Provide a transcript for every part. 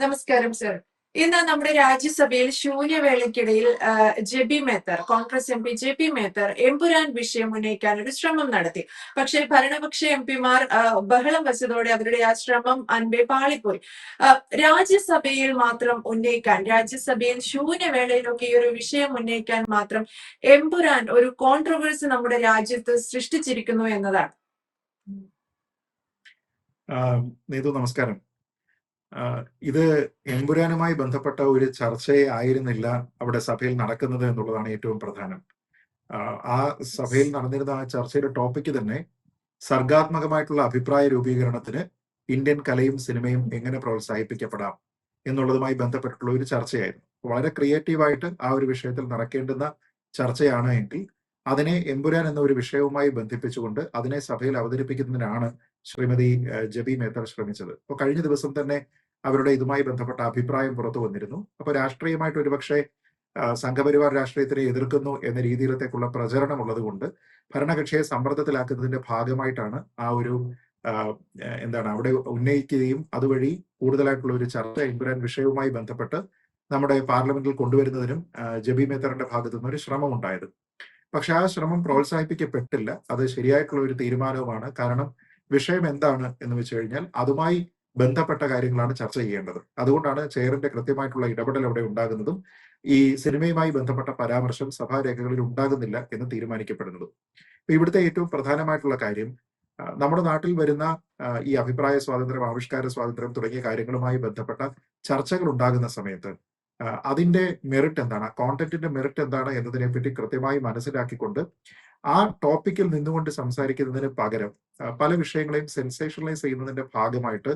നമസ്കാരം സർ ഇന്ന് നമ്മുടെ രാജ്യസഭയിൽ ശൂന്യവേളയ്ക്കിടയിൽ Jebi Mather Congress M P J P Mather Empuraan വിഷയം ഉന്നയിക്കാൻ ഒരു ശ്രമം നടത്തി. പക്ഷേ ഭരണപക്ഷ എം പിമാർ ബഹളം വച്ചതോടെ അവരുടെ ആ ശ്രമം അൻപേ പാളിപ്പോയി. രാജ്യസഭയിൽ മാത്രം ഉന്നയിക്കാൻ രാജ്യസഭയിൽ ശൂന്യവേളയിലൊക്കെ ഈ ഒരു വിഷയം ഉന്നയിക്കാൻ മാത്രം എമ്പുരാൻ ഒരു കോൺട്രവേഴ്സി നമ്മുടെ രാജ്യത്ത് സൃഷ്ടിച്ചിരിക്കുന്നു എന്നതാണ്. നമസ്കാരം. ഇത് എമ്പുരാനുമായി ബന്ധപ്പെട്ട ഒരു ചർച്ചയെ ആയിരുന്നില്ല അവിടെ സഭയിൽ നടക്കുന്നത് എന്നുള്ളതാണ് ഏറ്റവും പ്രധാനം. ആ, സഭയിൽ നടന്നിരുന്ന ആ ചർച്ചയുടെ ടോപ്പിക്ക് തന്നെ സർഗാത്മകമായിട്ടുള്ള അഭിപ്രായ രൂപീകരണത്തിന് ഇന്ത്യൻ കലയും സിനിമയും എങ്ങനെ പ്രോത്സാഹിപ്പിക്കപ്പെടാം എന്നുള്ളതുമായി ബന്ധപ്പെട്ടിട്ടുള്ള ഒരു ചർച്ചയായിരുന്നു. വളരെ ക്രിയേറ്റീവായിട്ട് ആ ഒരു വിഷയത്തിൽ നടക്കേണ്ടുന്ന ചർച്ചയാണ് എങ്കിൽ അതിനെ എമ്പുരാൻ എന്ന ഒരു വിഷയവുമായി ബന്ധിപ്പിച്ചുകൊണ്ട് അതിനെ സഭയിൽ അവതരിപ്പിക്കുന്നതിനാണ് ശ്രീമതി ജബി മേത്തർ ശ്രമിച്ചത്. അപ്പോൾ കഴിഞ്ഞ ദിവസം തന്നെ അവരുടെ ഇതുമായി ബന്ധപ്പെട്ട അഭിപ്രായം പുറത്തു വന്നിരുന്നു. അപ്പോൾ രാഷ്ട്രീയമായിട്ട് ഒരുപക്ഷെ സംഘപരിവാർ രാഷ്ട്രീയത്തിനെ എതിർക്കുന്നു എന്ന രീതിയിലത്തേക്കുള്ള പ്രചരണം ഉള്ളതുകൊണ്ട് ഭരണകക്ഷിയെ സമ്മർദ്ദത്തിലാക്കുന്നതിന്റെ ഭാഗമായിട്ടാണ് ആ ഒരു എന്താണ് അവിടെ ഉന്നയിക്കുകയും അതുവഴി കൂടുതലായിട്ടുള്ള ഒരു ചർച്ച ഇമ്രാൻ വിഷയവുമായി ബന്ധപ്പെട്ട് നമ്മുടെ പാർലമെന്റിൽ കൊണ്ടുവരുന്നതിനും ജബി മേത്തറിന്റെ ഭാഗത്തു നിന്ന് ഒരു ശ്രമം ഉണ്ടായത്. പക്ഷെ ആ ശ്രമം പ്രോത്സാഹിപ്പിക്കപ്പെട്ടില്ല. അത് ശരിയായിട്ടുള്ള ഒരു തീരുമാനവുമാണ്. കാരണം വിഷയം എന്താണ് എന്ന് വെച്ച് കഴിഞ്ഞാൽ അതുമായി ബന്ധപ്പെട്ട കാര്യങ്ങളാണ് ചർച്ച ചെയ്യേണ്ടത്. അതുകൊണ്ടാണ് ചെയറിന്റെ കൃത്യമായിട്ടുള്ള ഇടപെടൽ അവിടെ ഉണ്ടാകുന്നതും ഈ സിനിമയുമായി ബന്ധപ്പെട്ട പരാമർശം സഭാരേഖകളിൽ ഉണ്ടാകുന്നില്ല എന്ന് തീരുമാനിക്കപ്പെടുന്നതും. ഇവിടുത്തെ ഏറ്റവും പ്രധാനമായിട്ടുള്ള കാര്യം നമ്മുടെ നാട്ടിൽ വരുന്ന ഈ അഭിപ്രായ സ്വാതന്ത്ര്യം ആവിഷ്കാര സ്വാതന്ത്ര്യം തുടങ്ങിയ കാര്യങ്ങളുമായി ബന്ധപ്പെട്ട ചർച്ചകൾ ഉണ്ടാകുന്ന സമയത്ത് അതിന്റെ മെറിറ്റ് എന്താണ് കോണ്ടന്റിന്റെ മെറിറ്റ് എന്താണ് എന്നതിനെ പറ്റി കൃത്യമായി മനസ്സിലാക്കിക്കൊണ്ട് ആ ടോപ്പിക്കിൽ നിന്നുകൊണ്ട് സംസാരിക്കുന്നതിന് പകരം പല വിഷയങ്ങളെയും സെൻസേഷണലൈസ് ചെയ്യുന്നതിന്റെ ഭാഗമായിട്ട്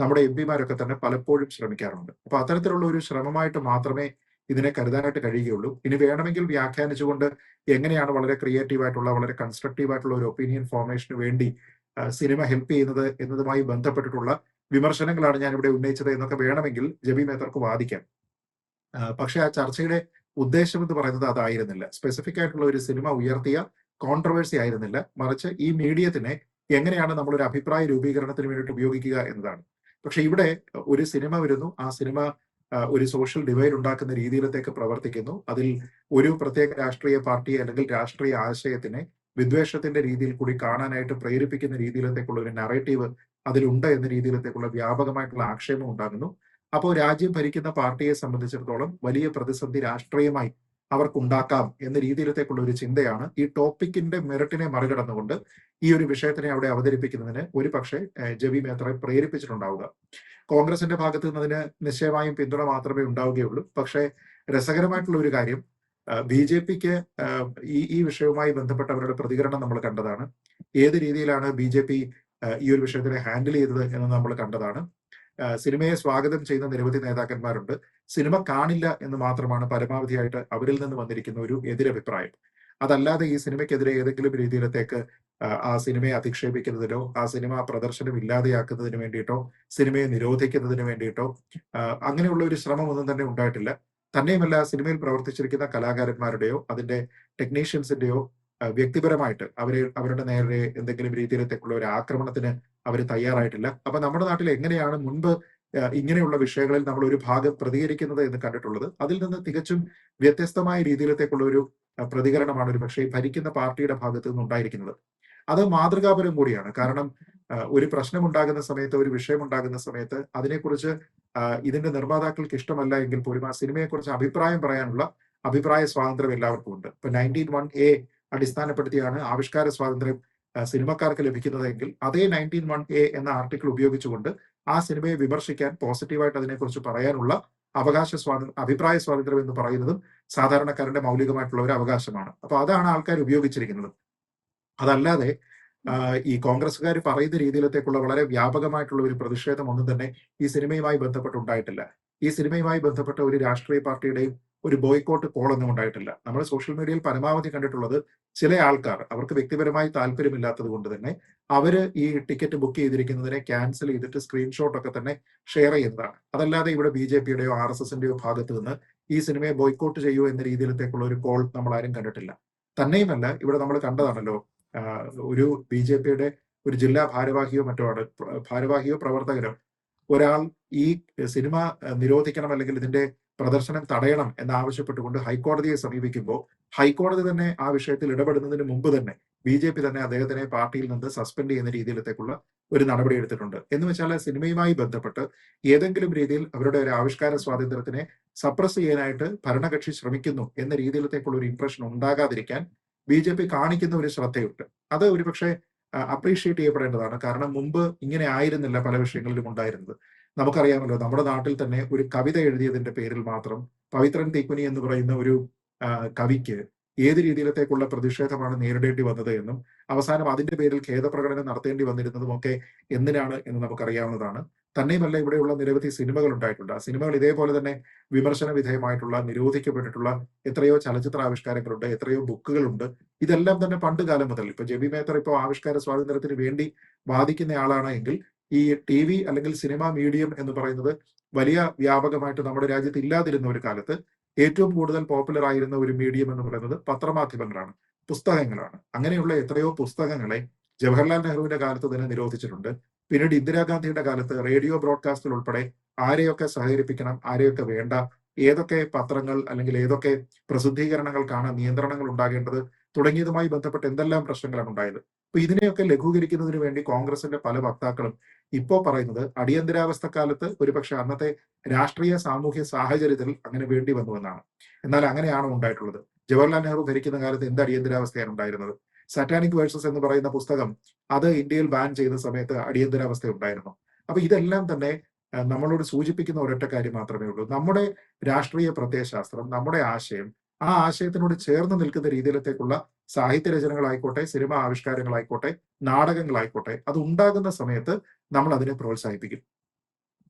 നമ്മുടെ എം പിമാരൊക്കെ തന്നെ പലപ്പോഴും ശ്രമിക്കാറുണ്ട്. അപ്പൊ അത്തരത്തിലുള്ള ഒരു ശ്രമമായിട്ട് മാത്രമേ ഇതിനെ കരുതാനായിട്ട് കഴിയുകയുള്ളൂ. ഇനി വേണമെങ്കിൽ വ്യാഖ്യാനിച്ചുകൊണ്ട് എങ്ങനെയാണ് വളരെ ക്രിയേറ്റീവ് ആയിട്ടുള്ള വളരെ കൺസ്ട്രക്റ്റീവ് ആയിട്ടുള്ള ഒരു ഒപ്പീനിയൻ ഫോർമേഷന് വേണ്ടി സിനിമ ഹെൽപ്പ് ചെയ്യുന്നത് എന്നതുമായി ബന്ധപ്പെട്ടിട്ടുള്ള വിമർശനങ്ങളാണ് ഞാൻ ഇവിടെ ഉന്നയിച്ചത് എന്നൊക്കെ വേണമെങ്കിൽ ജബി മേത്തർക്ക് വാദിക്കാം. പക്ഷെ ആ ചർച്ചയുടെ ഉദ്ദേശം എന്ന് പറയുന്നത് അതായിരുന്നില്ല. സ്പെസിഫിക് ആയിട്ടുള്ള ഒരു സിനിമ ഉയർത്തിയ കോൺട്രവേഴ്സി ആയിരുന്നില്ല. മറിച്ച് ഈ മീഡിയത്തിനെ എങ്ങനെയാണ് നമ്മൾ ഒരു അഭിപ്രായ രൂപീകരണത്തിന് വേണ്ടിയിട്ട് ഉപയോഗിക്കുക എന്നതാണ്. പക്ഷെ ഇവിടെ ഒരു സിനിമ വരുന്നു. ആ സിനിമ ഒരു സോഷ്യൽ ഡിവൈഡ് ഉണ്ടാക്കുന്ന രീതിയിലത്തേക്ക് പ്രവർത്തിക്കുന്നു. അതിൽ ഒരു പ്രത്യേക രാഷ്ട്രീയ പാർട്ടി അല്ലെങ്കിൽ രാഷ്ട്രീയ ആശയത്തിനെ വിദ്വേഷത്തിന്റെ രീതിയിൽ കൂടി കാണാനായിട്ട് പ്രേരിപ്പിക്കുന്ന രീതിയിലത്തേക്കുള്ള ഒരു നറേറ്റീവ് അതിലുണ്ട് എന്ന രീതിയിലത്തേക്കുള്ള വ്യാപകമായിട്ടുള്ള ആക്ഷേപം ഉണ്ടാകുന്നു. അപ്പോൾ രാജ്യം ഭരിക്കുന്ന പാർട്ടിയെ സംബന്ധിച്ചിടത്തോളം വലിയ പ്രതിസന്ധി രാഷ്ട്രീയമായി അവർക്കുണ്ടാക്കാം എന്ന രീതിയിലത്തേക്കുള്ള ഒരു ചിന്തയാണ് ഈ ടോപ്പിക്കിന്റെ മെറിറ്റിനെ മറികടന്നുകൊണ്ട് ഈ ഒരു വിഷയത്തിനെ അവിടെ അവതരിപ്പിക്കുന്നതിന് ഒരു പക്ഷേ ജബി മേത്രയെ പ്രേരിപ്പിച്ചിട്ടുണ്ടാവുക. കോൺഗ്രസിന്റെ ഭാഗത്ത് നിന്ന് അതിന് നിശ്ചയമായും പിന്തുണ മാത്രമേ ഉണ്ടാവുകയുള്ളൂ. പക്ഷേ രസകരമായിട്ടുള്ള ഒരു കാര്യം ബി ജെ പിക്ക് ഈ ഈ വിഷയവുമായി ബന്ധപ്പെട്ട അവരുടെ പ്രതികരണം നമ്മൾ കണ്ടതാണ്. ഏത് രീതിയിലാണ് ബി ജെ പി ഈ ഒരു വിഷയത്തിനെ ഹാൻഡിൽ ചെയ്തത് എന്ന് നമ്മൾ കണ്ടതാണ്. സിനിമയെ സ്വാഗതം ചെയ്യുന്ന നിരവധി നേതാക്കന്മാരുണ്ട്. സിനിമ കാണില്ല എന്ന് മാത്രമാണ് പരമാവധിയായിട്ട് അവരിൽ നിന്ന് വന്നിരിക്കുന്ന ഒരു എതിരഭിപ്രായം. അതല്ലാതെ ഈ സിനിമയ്ക്കെതിരെ ഏതെങ്കിലും രീതിയിലത്തേക്ക് ആ, സിനിമയെ അധിക്ഷേപിക്കുന്നതിനോ ആ സിനിമ പ്രദർശനം ഇല്ലാതെയാക്കുന്നതിന് വേണ്ടിയിട്ടോ സിനിമയെ നിരോധിക്കുന്നതിന് വേണ്ടിയിട്ടോ അങ്ങനെയുള്ള ഒരു ശ്രമം ഒന്നും തന്നെ ഉണ്ടായിട്ടില്ല. തന്നെയുമല്ല സിനിമയിൽ പ്രവർത്തിച്ചിരിക്കുന്ന കലാകാരന്മാരുടെയോ അതിന്റെ ടെക്നീഷ്യൻസിന്റെയോ വ്യക്തിപരമായിട്ട് അവരെ അവരുടെ നേരെ എന്തെങ്കിലും രീതിയിലത്തേക്കുള്ള ഒരു ആക്രമണത്തിന് അവർ തയ്യാറായിട്ടില്ല. അപ്പൊ നമ്മുടെ നാട്ടിൽ എങ്ങനെയാണ് മുൻപ് ഇങ്ങനെയുള്ള വിഷയങ്ങളിൽ നമ്മൾ ഒരു ഭാഗം പ്രതികരിക്കുന്നത് എന്ന് കണ്ടിട്ടുള്ളത്? അതിൽ നിന്ന് തികച്ചും വ്യത്യസ്തമായ രീതിയിലത്തേക്കുള്ള ഒരു പ്രതികരണമാണ് ഒരു പക്ഷേ ഭരിക്കുന്ന പാർട്ടിയുടെ ഭാഗത്ത് നിന്ന് ഉണ്ടായിരിക്കുന്നത്. അത് മാതൃകാപരം കൂടിയാണ്. കാരണം ഒരു പ്രശ്നം ഉണ്ടാകുന്ന സമയത്ത് ഒരു വിഷയം ഉണ്ടാകുന്ന സമയത്ത് അതിനെക്കുറിച്ച് ഇതിന്റെ നിർമ്മാതാക്കൾക്ക് ഇഷ്ടമല്ല എങ്കിൽ പോലും ആ സിനിമയെക്കുറിച്ച് അഭിപ്രായം പറയാനുള്ള അഭിപ്രായ സ്വാതന്ത്ര്യം എല്ലാവർക്കും ഉണ്ട്. ഇപ്പൊ നയന്റീൻ വൺ എ അടിസ്ഥാനപ്പെടുത്തിയാണ് ആവിഷ്കാര സ്വാതന്ത്ര്യം സിനിമക്കാർക്ക് ലഭിക്കുന്നതെങ്കിൽ അതേ നയന്റീൻ വൺ എ എന്ന ആർട്ടിക്കിൾ ഉപയോഗിച്ചുകൊണ്ട് ആ സിനിമയെ വിമർശിക്കാൻ പോസിറ്റീവായിട്ട് അതിനെക്കുറിച്ച് പറയാനുള്ള അവകാശ സ്വാതന്ത്ര്യം അഭിപ്രായ സ്വാതന്ത്ര്യം എന്ന് പറയുന്നതും സാധാരണക്കാരന്റെ മൗലികമായിട്ടുള്ള ഒരു അവകാശമാണ്. അപ്പൊ അതാണ് ആൾക്കാർ ഉപയോഗിച്ചിരിക്കുന്നത്. അതല്ലാതെ ഈ കോൺഗ്രസ്സുകാർ പറയുന്ന രീതിയിലത്തേക്കുള്ള വളരെ വ്യാപകമായിട്ടുള്ള ഒരു പ്രതിഷേധം ഒന്നും തന്നെ ഈ സിനിമയുമായി ബന്ധപ്പെട്ടുണ്ടായിട്ടില്ല. ഈ സിനിമയുമായി ബന്ധപ്പെട്ട ഒരു രാഷ്ട്രീയ പാർട്ടിയുടെയും ഒരു ബോയ്ക്കോട്ട് കോളൊന്നും ഉണ്ടായിട്ടില്ല. നമ്മൾ സോഷ്യൽ മീഡിയയിൽ പരമാവധി കണ്ടിട്ടുള്ളത് ചില ആൾക്കാർ അവർക്ക് വ്യക്തിപരമായി താല്പര്യമില്ലാത്തത് കൊണ്ട് തന്നെ അവർ ഈ ടിക്കറ്റ് ബുക്ക് ചെയ്തിരിക്കുന്നതിനെ ക്യാൻസൽ ചെയ്തിട്ട് സ്ക്രീൻഷോട്ട് ഒക്കെ തന്നെ ഷെയർ ചെയ്യുന്നതാണ്. അതല്ലാതെ ഇവിടെ ബി ജെ പിയുടെയോ ആർ എസ് എസിന്റെയോ ഭാഗത്ത് നിന്ന് ഈ സിനിമയെ ബോയ്ക്കോട്ട് ചെയ്യൂ എന്ന രീതിയിലത്തേക്കുള്ള ഒരു കോൾ നമ്മൾ ആരും കണ്ടിട്ടില്ല. തന്നെയുമല്ല ഇവിടെ നമ്മൾ കണ്ടതാണല്ലോ ഒരു ബി ജെ പിയുടെ ഒരു ജില്ലാ ഭാരവാഹിയോ മറ്റോ ആണ് ഭാരവാഹിയോ പ്രവർത്തകരോ ഒരാൾ ഈ സിനിമ നിരോധിക്കണം അല്ലെങ്കിൽ ഇതിന്റെ പ്രദർശനം തടയണം എന്നാവശ്യപ്പെട്ടുകൊണ്ട് ഹൈക്കോടതിയെ സമീപിക്കുമ്പോൾ ഹൈക്കോടതി തന്നെ ആ വിഷയത്തിൽ ഇടപെടുന്നതിന് മുമ്പ് തന്നെ ബി ജെ പി തന്നെ അദ്ദേഹത്തിനെ പാർട്ടിയിൽ നിന്ന് സസ്പെൻഡ് ചെയ്യുന്ന രീതിയിലത്തേക്കുള്ള ഒരു നടപടി എടുത്തിട്ടുണ്ട്. എന്ന് വെച്ചാൽ സിനിമയുമായി ബന്ധപ്പെട്ട് ഏതെങ്കിലും രീതിയിൽ അവരുടെ ഒരു ആവിഷ്കാര സ്വാതന്ത്ര്യത്തിനെ സപ്രസ് ചെയ്യാനായിട്ട് ഭരണകക്ഷി ശ്രമിക്കുന്നു എന്ന രീതിയിലത്തേക്കുള്ള ഒരു ഇംപ്രഷൻ ഉണ്ടാകാതിരിക്കാൻ ബി ജെ പി കാണിക്കുന്ന ഒരു ശ്രദ്ധയുണ്ട്. അത് ഒരുപക്ഷെ അപ്രീഷിയേറ്റ് ചെയ്യപ്പെടേണ്ടതാണ്. കാരണം മുമ്പ് ഇങ്ങനെ ആയിരുന്നില്ല പല വിഷയങ്ങളിലും ഉണ്ടായിരുന്നത്. നമുക്കറിയാമല്ലോ നമ്മുടെ നാട്ടിൽ തന്നെ ഒരു കവിത എഴുതിയതിന്റെ പേരിൽ മാത്രം പവിത്രൻ തീക്കുനി എന്ന് പറയുന്ന ഒരു കവിക്ക് ഏത് രീതിയിലത്തേക്കുള്ള പ്രതിഷേധമാണ് നേരിടേണ്ടി വന്നത് എന്നും അവസാനം അതിന്റെ പേരിൽ ഖേദപ്രകടനം നടത്തേണ്ടി വന്നിരുന്നതും ഒക്കെ എന്തിനാണ് എന്ന് നമുക്കറിയാവുന്നതാണ്. തന്നെയുമല്ല ഇവിടെയുള്ള നിരവധി സിനിമകൾ ഉണ്ടായിട്ടുണ്ട്. ആ സിനിമകൾ ഇതേപോലെ തന്നെ വിമർശന വിധേയമായിട്ടുള്ള നിരോധിക്കപ്പെട്ടിട്ടുള്ള എത്രയോ ചലച്ചിത്ര ആവിഷ്കാരങ്ങളുണ്ട് എത്രയോ ബുക്കുകളുണ്ട്. ഇതെല്ലാം തന്നെ പണ്ട് കാലം മുതൽ. ഇപ്പൊ ജെബി മേത്തർ ഇപ്പോൾ ആവിഷ്കാര സ്വാതന്ത്ര്യത്തിന് വേണ്ടി വാദിക്കുന്ന ആളാണ് എങ്കിൽ ഈ ടി വി അല്ലെങ്കിൽ സിനിമ മീഡിയം എന്ന് പറയുന്നത് വലിയ വ്യാപകമായിട്ട് നമ്മുടെ രാജ്യത്ത് ഇല്ലാതിരുന്ന ഒരു കാലത്ത് ഏറ്റവും കൂടുതൽ പോപ്പുലർ ആയിരുന്ന ഒരു മീഡിയം എന്ന് പറയുന്നത് പത്രമാധ്യമങ്ങളാണ് പുസ്തകങ്ങളാണ്. അങ്ങനെയുള്ള എത്രയോ പുസ്തകങ്ങളെ ജവഹർലാൽ നെഹ്റുവിന്റെ കാലത്ത് തന്നെ നിരോധിച്ചിട്ടുണ്ട്. പിന്നീട് ഇന്ദിരാഗാന്ധിയുടെ കാലത്ത് റേഡിയോ ബ്രോഡ്കാസ്റ്റിൽ ഉൾപ്പെടെ ആരെയൊക്കെ സഹകരിപ്പിക്കണം ആരെയൊക്കെ വേണ്ട ഏതൊക്കെ പത്രങ്ങൾ അല്ലെങ്കിൽ ഏതൊക്കെ പ്രസിദ്ധീകരണങ്ങൾക്കാണ് നിയന്ത്രണങ്ങൾ ഉണ്ടാകേണ്ടത് തുടങ്ങിയതുമായി ബന്ധപ്പെട്ട് എന്തെല്ലാം പ്രശ്നങ്ങളാണ് ഉണ്ടായത്? അപ്പൊ ഇതിനെയൊക്കെ ലഘൂകരിക്കുന്നതിന് വേണ്ടി കോൺഗ്രസിന്റെ പല വക്താക്കളും ഇപ്പോ പറയുന്നത് അടിയന്തരാവസ്ഥ കാലത്ത് ഒരുപക്ഷെ അന്നത്തെ രാഷ്ട്രീയ സാമൂഹ്യ സാഹചര്യത്തിൽ അങ്ങനെ വേണ്ടി വന്നുവെന്നാണ് എന്നാൽ അങ്ങനെയാണോ ഉണ്ടായിട്ടുള്ളത്? ജവഹർലാൽ നെഹ്റു ഭരിക്കുന്ന കാലത്ത് എന്ത് അടിയന്തരാവസ്ഥയാണ് ഉണ്ടായിരുന്നത്? സാറ്റാനിക് വേഴ്സസ് എന്ന് പറയുന്ന പുസ്തകം അത് ഇന്ത്യയിൽ ബാൻ ചെയ്യുന്ന സമയത്ത് അടിയന്തരാവസ്ഥ ഉണ്ടായിരുന്നു അപ്പൊ ഇതെല്ലാം തന്നെ നമ്മളോട് സൂചിപ്പിക്കുന്ന ഒരൊറ്റ കാര്യം മാത്രമേ ഉള്ളൂ. നമ്മുടെ രാഷ്ട്രീയ പ്രത്യയശാസ്ത്രം നമ്മുടെ ആശയം ആ ആശയത്തിനോട് ചേർന്ന് നിൽക്കുന്ന രീതിയിലത്തേക്കുള്ള സാഹിത്യ രചനകളായിക്കോട്ടെ സിനിമ ആവിഷ്കാരങ്ങളായിക്കോട്ടെ നാടകങ്ങളായിക്കോട്ടെ അത് ഉണ്ടാകുന്ന സമയത്ത് നമ്മൾ അതിനെ പ്രോത്സാഹിപ്പിക്കും.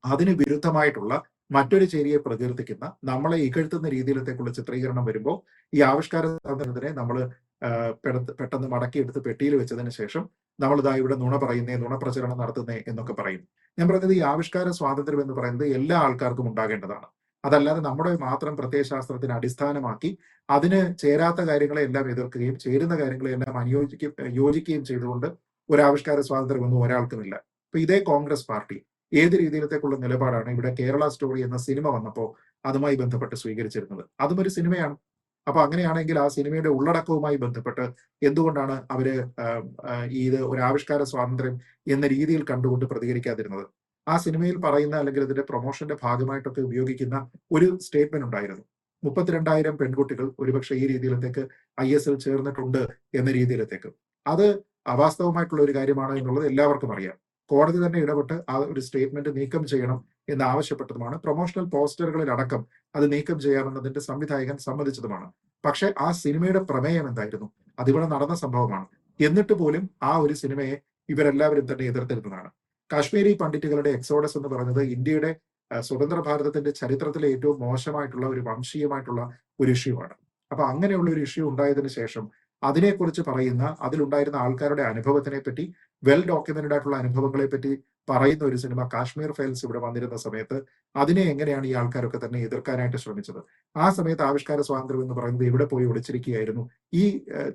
അതിന് വിരുദ്ധമായിട്ടുള്ള മറ്റൊരു ചേരിയെ പ്രകീർത്തിക്കുന്ന നമ്മളെ ഇകഴ്ത്തുന്ന രീതിയിലത്തേക്കുള്ള ചിത്രീകരണം വരുമ്പോൾ ഈ ആവിഷ്കാര സ്വാതന്ത്ര്യത്തിനെ നമ്മൾ പെട്ടെന്ന് മടക്കിയെടുത്ത് പെട്ടിയിൽ വെച്ചതിന് ശേഷം നമ്മളിതാ ഇവിടെ നുണ പറയുന്നേ നുണ പ്രചരണം നടത്തുന്നേ എന്നൊക്കെ പറയും. ഞാൻ പറയുന്നത് ഈ ആവിഷ്കാര സ്വാതന്ത്ര്യം എന്ന് പറയുന്നത് എല്ലാ ആൾക്കാർക്കും ഉണ്ടാകേണ്ടതാണ്. അതല്ലാതെ നമ്മുടെ മാത്രം പ്രത്യയശാസ്ത്രത്തിന് അടിസ്ഥാനമാക്കി അതിന് ചേരാത്ത കാര്യങ്ങളെ എല്ലാം എതിർക്കുകയും ചേരുന്ന കാര്യങ്ങളെ എല്ലാം അനുയോജിക്കും യോജിക്കുകയും ചെയ്തുകൊണ്ട് ഒരു ആവിഷ്കാര സ്വാതന്ത്ര്യമൊന്നും ഒരാൾക്കുമില്ല. അപ്പൊ ഇതേ കോൺഗ്രസ് പാർട്ടി ഏത് രീതിയിലത്തേക്കുള്ള നിലപാടാണ് ഇവിടെ കേരള സ്റ്റോറി എന്ന സിനിമ വന്നപ്പോൾ അതുമായി ബന്ധപ്പെട്ട് സ്വീകരിച്ചിരുന്നത്? അതും ഒരു സിനിമയാണ്. അപ്പൊ അങ്ങനെയാണെങ്കിൽ ആ സിനിമയുടെ ഉള്ളടക്കവുമായി ബന്ധപ്പെട്ട് എന്തുകൊണ്ടാണ് അവർ ഇത് ഒരു ആവിഷ്കാര സ്വാതന്ത്ര്യം എന്ന രീതിയിൽ കണ്ടുകൊണ്ട് പ്രതികരിക്കാതിരുന്നത്? ആ സിനിമയിൽ പറയുന്ന അല്ലെങ്കിൽ ഇതിന്റെ പ്രൊമോഷന്റെ ഭാഗമായിട്ടൊക്കെ ഉപയോഗിക്കുന്ന ഒരു സ്റ്റേറ്റ്മെന്റ് ഉണ്ടായിരുന്നു. മുപ്പത്തിരണ്ടായിരം പെൺകുട്ടികൾ ഒരുപക്ഷെ ഈ രീതിയിലത്തേക്ക് ഐ എസ് എൽ ചേർന്നിട്ടുണ്ട് എന്ന രീതിയിലത്തേക്ക്. അത് അവാസ്തവമായിട്ടുള്ള ഒരു കാര്യമാണ് എന്നുള്ളത് എല്ലാവർക്കും അറിയാം. കോടതി തന്നെ ഇടപെട്ട് ആ ഒരു സ്റ്റേറ്റ്മെന്റ് നീക്കം ചെയ്യണം എന്ന് ആവശ്യപ്പെട്ടതുമാണ്. പ്രൊമോഷണൽ പോസ്റ്ററുകളിൽ അടക്കം അത് നീക്കം ചെയ്യാമെന്നതിന്റെ സംവിധായകൻ സമ്മതിച്ചതുമാണ്. പക്ഷേ ആ സിനിമയുടെ പ്രമേയം എന്തായിരുന്നു? അതിവിടെ നടന്ന സംഭവമാണ്. എന്നിട്ട് പോലും ആ ഒരു സിനിമയെ ഇവരെല്ലാവരും തന്നെ എതിർത്തിരുന്നതാണ്. കാശ്മീരി പണ്ഡിറ്റുകളുടെ എക്സോഡസ് എന്ന് പറയുന്നത് ഇന്ത്യയുടെ സ്വതന്ത്ര ഭാരതത്തിന്റെ ചരിത്രത്തിലെ ഏറ്റവും മോശമായിട്ടുള്ള ഒരു വംശീയമായിട്ടുള്ള ഒരു ഇഷ്യൂ ആണ്. അപ്പൊ അങ്ങനെയുള്ള ഒരു ഇഷ്യൂ ഉണ്ടായതിനു ശേഷം അതിനെക്കുറിച്ച് പറയുന്ന അതിലുണ്ടായിരുന്ന ആൾക്കാരുടെ അനുഭവത്തിനെ പറ്റി വെൽ ഡോക്യുമെന്റഡ് ആയിട്ടുള്ള അനുഭവങ്ങളെ പറ്റി പറയുന്ന ഒരു സിനിമ കാശ്മീർ ഫയൽസ് ഇവിടെ വന്നിരുന്ന സമയത്ത് അതിനെ എങ്ങനെയാണ് ഈ ആൾക്കാരൊക്കെ തന്നെ എതിർക്കാനായിട്ട് ശ്രമിച്ചത്? ആ സമയത്ത് ആവിഷ്കാര സ്വാതന്ത്ര്യം എന്ന് പറയുന്നത് ഇവിടെ പോയി ഒളിച്ചിരിക്കുകയായിരുന്നു? ഈ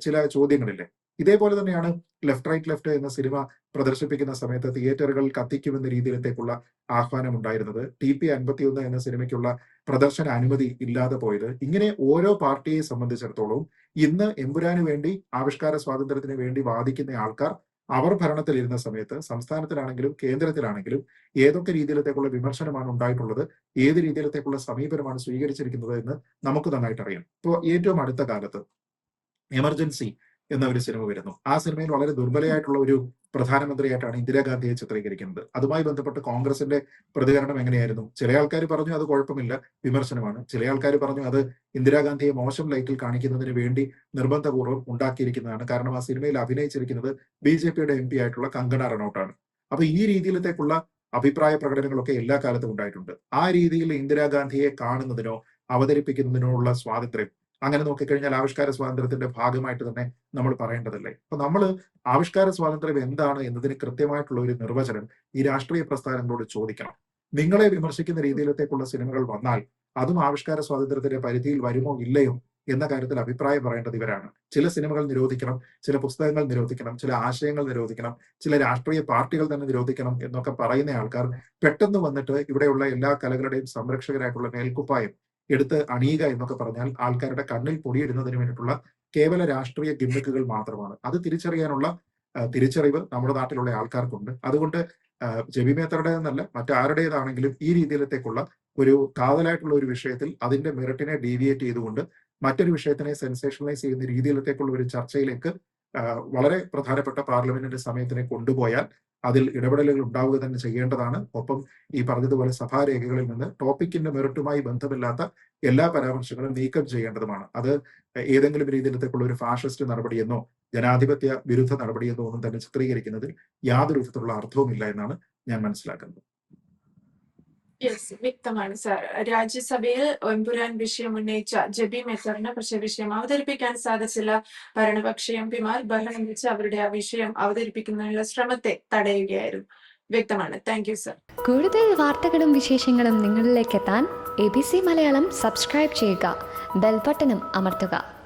ചില ചോദ്യങ്ങളില്ലേ? ഇതേപോലെ തന്നെയാണ് ലെഫ്റ്റ് റൈറ്റ് ലെഫ്റ്റ് എന്ന സിനിമ പ്രദർശിപ്പിക്കുന്ന സമയത്ത് തിയേറ്ററുകൾ കത്തിക്കുമെന്ന രീതിയിലത്തേക്കുള്ള ആഹ്വാനം ഉണ്ടായിരുന്നത് ടി പി അൻപത്തിയൊന്ന് എന്ന സിനിമയ്ക്കുള്ള പ്രദർശന അനുമതി ഇല്ലാതെ പോയത്. ഇങ്ങനെ ഓരോ പാർട്ടിയെ സംബന്ധിച്ചിടത്തോളം ഇന്ന് എമ്പുരാന് വേണ്ടി ആവിഷ്കാര സ്വാതന്ത്ര്യത്തിന് വേണ്ടി വാദിക്കുന്ന ആൾക്കാർ അവർ ഭരണത്തിലിരുന്ന സമയത്ത് സംസ്ഥാനത്തിലാണെങ്കിലും കേന്ദ്രത്തിലാണെങ്കിലും ഏതൊക്കെ രീതിയിലത്തേക്കുള്ള വിമർശനമാണ് ഉണ്ടായിട്ടുള്ളത് ഏത് രീതിയിലത്തേക്കുള്ള സമീപനമാണ് സ്വീകരിച്ചിരിക്കുന്നത് എന്ന് നമുക്ക് നന്നായിട്ട് അറിയാം ഇപ്പോൾ ഏറ്റവും അടുത്ത കാലത്ത് എമർജൻസി എന്ന ഒരു സിനിമ വരുന്നു. ആ സിനിമയിൽ വളരെ ദുർബലയായിട്ടുള്ള ഒരു പ്രധാനമന്ത്രിയായിട്ടാണ് ഇന്ദിരാഗാന്ധിയെ ചിത്രീകരിക്കുന്നത്. അതുമായി ബന്ധപ്പെട്ട് കോൺഗ്രസിന്റെ പ്രതികരണം എങ്ങനെയായിരുന്നു? ചില ആൾക്കാർ പറഞ്ഞു അത് കുഴപ്പമില്ല വിമർശനമാണ്. ചില ആൾക്കാർ പറഞ്ഞു അത് ഇന്ദിരാഗാന്ധിയെ മോശം ലൈറ്റിൽ കാണിക്കുന്നതിന് വേണ്ടി നിർബന്ധപൂർവം ഉണ്ടാക്കിയിരിക്കുന്നതാണ്. കാരണം ആ സിനിമയിൽ അഭിനയിച്ചിരിക്കുന്നത് ബി ജെ പിയുടെ എം പി ആയിട്ടുള്ള കങ്കണ റണൌട്ടാണ്. അപ്പൊ ഈ രീതിയിലത്തേക്കുള്ള അഭിപ്രായ പ്രകടനങ്ങളൊക്കെ എല്ലാ കാലത്തും ഉണ്ടായിട്ടുണ്ട്. ആ രീതിയിൽ ഇന്ദിരാഗാന്ധിയെ കാണുന്നതിനോ അവതരിപ്പിക്കുന്നതിനോ ഉള്ള സ്വാതന്ത്ര്യം അങ്ങനെ നോക്കിക്കഴിഞ്ഞാൽ ആവിഷ്കാര സ്വാതന്ത്ര്യത്തിന്റെ ഭാഗമായിട്ട് തന്നെ നമ്മൾ പറയേണ്ടതല്ലേ? അപ്പൊ നമ്മൾ ആവിഷ്കാര സ്വാതന്ത്ര്യം എന്താണ് എന്നതിന് കൃത്യമായിട്ടുള്ള ഒരു നിർവചനം ഈ രാഷ്ട്രീയ പ്രസ്ഥാനങ്ങളോട് ചോദിക്കണം. നിങ്ങളെ വിമർശിക്കുന്ന രീതിയിലത്തേക്കുള്ള സിനിമകൾ വന്നാൽ അതും ആവിഷ്കാര സ്വാതന്ത്ര്യത്തിന്റെ പരിധിയിൽ വരുമോ ഇല്ലയോ എന്ന കാര്യത്തിൽ അഭിപ്രായം പറയേണ്ടത് ഇവരാണ്. ചില സിനിമകൾ നിരോധിക്കണം ചില പുസ്തകങ്ങൾ നിരോധിക്കണം ചില ആശയങ്ങൾ നിരോധിക്കണം ചില രാഷ്ട്രീയ പാർട്ടികൾ തന്നെ നിരോധിക്കണം എന്നൊക്കെ പറയുന്ന ആൾക്കാർ പെട്ടെന്ന് വന്നിട്ട് ഇവിടെയുള്ള എല്ലാ കലകളുടെയും സംരക്ഷകരായിട്ടുള്ള മേൽക്കുപ്പായം എടുത്ത് അണിയുക എന്നൊക്കെ പറഞ്ഞാൽ ആൾക്കാരുടെ കണ്ണിൽ പൊടിയിടുന്നതിന് വേണ്ടിയിട്ടുള്ള കേവല രാഷ്ട്രീയ ഗിമ്മിക്കുകൾ മാത്രമാണ്. അത് തിരിച്ചറിയാനുള്ള തിരിച്ചറിവ് നമ്മുടെ നാട്ടിലുള്ള ആൾക്കാർക്കുണ്ട്. അതുകൊണ്ട് ജബി ജെബി മേത്തറുടേതെന്നല്ല മറ്റാരുടേതാണെങ്കിലും ഈ രീതിയിലത്തേക്കുള്ള ഒരു കാതലായിട്ടുള്ള ഒരു വിഷയത്തിൽ അതിന്റെ മെറിറ്റിനെ ഡീവിയേറ്റ് ചെയ്തുകൊണ്ട് മറ്റൊരു വിഷയത്തിനെ സെൻസേഷണലൈസ് ചെയ്യുന്ന രീതിയിലത്തേക്കുള്ള ഒരു ചർച്ചയിലേക്ക് വളരെ പ്രധാനപ്പെട്ട പാർലമെന്റിന്റെ സമയത്തിനെ കൊണ്ടുപോയാൽ അതിൽ ഇടപെടലുകൾ ഉണ്ടാവുക തന്നെ ചെയ്യേണ്ടതാണ്. ഒപ്പം ഈ പറഞ്ഞതുപോലെ സഭാരേഖകളിൽ നിന്ന് ടോപ്പിക്കിന്റെ മെറിറ്റുമായി ബന്ധമില്ലാത്ത എല്ലാ പരാമർശങ്ങളും നീക്കം ചെയ്യേണ്ടതുമാണ്. അത് ഏതെങ്കിലും രീതിയിലത്തേക്കുള്ള ഒരു ഫാഷിസ്റ്റ് നടപടിയെന്നോ ജനാധിപത്യ വിരുദ്ധ നടപടിയെന്നോ ഒന്നും തന്നെ ചിത്രീകരിക്കുന്നതിൽ യാതൊരു വിധത്തിലുള്ള അർത്ഥവുമില്ല എന്നാണ് ഞാൻ മനസ്സിലാക്കുന്നത്. യെസ് വ്യക്തമാണ് രാജ്യസഭയിൽ എമ്പുരാൻ വിഷയം ഉന്നയിച്ച ജബി മെത്തറിന് പക്ഷേ വിഷയം അവതരിപ്പിക്കാൻ സാധിച്ചില്ല. ഭരണപക്ഷ എം പിമാർ ബഹളം വെച്ച് അവരുടെ ആ വിഷയം അവതരിപ്പിക്കുന്നതിനുള്ള ശ്രമത്തെ തടയുകയായിരുന്നു. വ്യക്തമാണ്. താങ്ക് യു സർ കൂടുതൽ വാർത്തകളും വിശേഷങ്ങളും നിങ്ങളിലേക്ക് എത്താൻ A B C Malayalam subscribe ചെയ്യുക. ബെൽബട്ടനും അമർത്തുക.